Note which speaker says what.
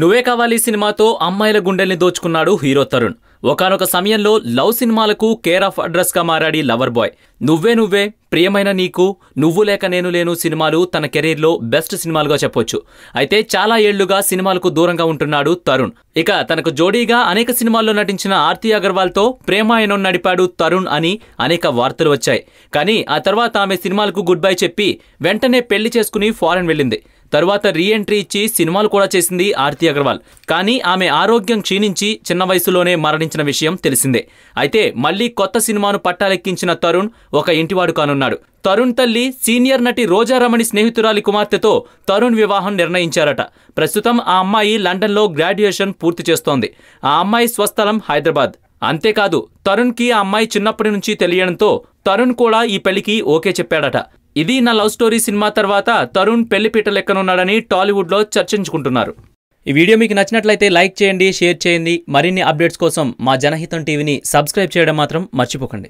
Speaker 1: నువ్వే కావాలి సినిమాతో అమ్మాయిల గుండెల్ని దోచుకున్నాడు హీరో తరుణ్. ఒకనొక సమయంలో లవ్ సినిమాలకు కేర్ ఆఫ్ అడ్రస్గా మారాడి లవర్ బాయ్. నువ్వే నువ్వే ప్రియమైన నీకు నువ్వు లేక నేను లేను సినిమాలు తన కెరీర్లో బెస్ట్ సినిమాలుగా చెప్పొచ్చు. అయితే చాలా ఏళ్ళుగా సినిమాలకు దూరంగా ఉంటున్నాడు తరుణ్. ఇక తనకు జోడీగా అనేక సినిమాల్లో నటించిన ఆర్తి అగర్వాల్తో ప్రేమాయణం నడిపాడు తరుణ్ అని అనేక వార్తలు వచ్చాయి. కానీ ఆ తర్వాత ఆమె సినిమాలకు గుడ్ బై చెప్పి వెంటనే పెళ్ళి చేసుకుని ఫారెన్ వెళ్ళింది. తరువాత రీ ఎంట్రీ ఇచ్చి సినిమాలు కూడా చేసింది ఆర్తి అగర్వాల్. కానీ ఆమె ఆరోగ్యం క్షీణించి చిన్న వయసులోనే మరణించిన విషయం తెలిసిందే. అయితే మళ్ళీ కొత్త సినిమాను పట్టాలెక్కించిన తరుణ్ ఒక ఇంటివాడు కానున్నాడు. తరుణ్ తల్లి సీనియర్ నటి రోజారమణి స్నేహితురాలి కుమార్తెతో తరుణ్ వివాహం నిర్ణయించారట. ప్రస్తుతం ఆ అమ్మాయి లండన్లో గ్రాడ్యుయేషన్ పూర్తి చేస్తోంది. ఆ అమ్మాయి స్వస్థలం హైదరాబాద్. అంతేకాదు తరుణ్కి ఆ అమ్మాయి చిన్నప్పటి నుంచి తెలియడంతో తరుణ్ కూడా ఈ పెళ్ళికి ఓకే చెప్పాడట. ఇది నా లవ్ స్టోరీ సినిమా తర్వాత తరుణ్ పెళ్ళిపీట లెక్కనున్నాడని టాలీవుడ్లో చర్చించుకుంటున్నారు. ఈ వీడియో మీకు నచ్చినట్లయితే లైక్ చేయండి షేర్ చేయండి. మరిన్ని అప్డేట్స్ కోసం మా జనహితం టీవీని సబ్స్క్రైబ్ చేయడం మాత్రం మర్చిపోకండి.